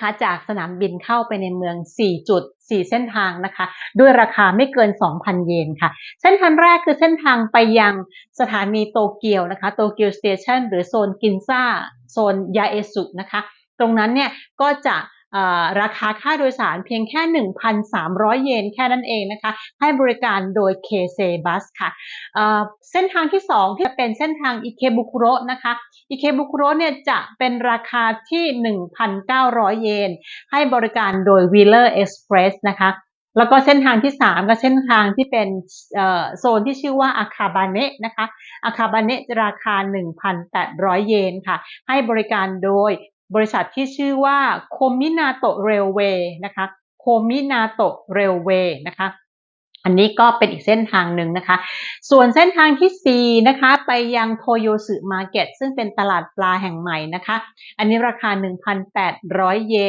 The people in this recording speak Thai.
คะจากสนามบินเข้าไปในเมือง 4 จุด 4 เส้นทางนะคะ ด้วยราคาไม่เกิน 2,000 เยนค่ะ เส้นทางแรกคือเส้นทางไปยังสถานีโตเกียวนะคะ โตเกียวสเตชันหรือโซนกินซ่า โซนยาเอสุนะคะ ตรงนั้นเนี่ยก็จะ ราคาค่าโดยสารเพียงแค่ 1,300 เยนแค่นั้นเองนะคะ ให้บริการโดย KC Bus ค่ะเส้นทางที่ 2 ที่จะเป็นเส้นทางอิเคบุคุโรนะคะอิเคบุคุโรเนี่ยจะเป็นราคาที่ 1,900 เยน ให้บริการโดย Wheeler Express นะคะแล้วก็เส้นทางที่ 3 ก็เส้นทางที่เป็นโซนที่ชื่อว่าอาคาบาเนะนะคะอาคาบาเนะราคา 1,800 เยนค่ะ ให้บริการโดย บริษัทที่ชื่อว่าโคมินาโตเรลเวย์นะคะโคมินาโตเรลเวย์นะคะอันนี้ก็เป็นอีกเส้นทางหนึ่งนะคะ ส่วนเส้นทางที่ 4 นะคะไปยังโทโยสึมาร์เก็ตซึ่งเป็นตลาดปลาแห่งใหม่นะคะ อันนี้ราคา 1,800 เยน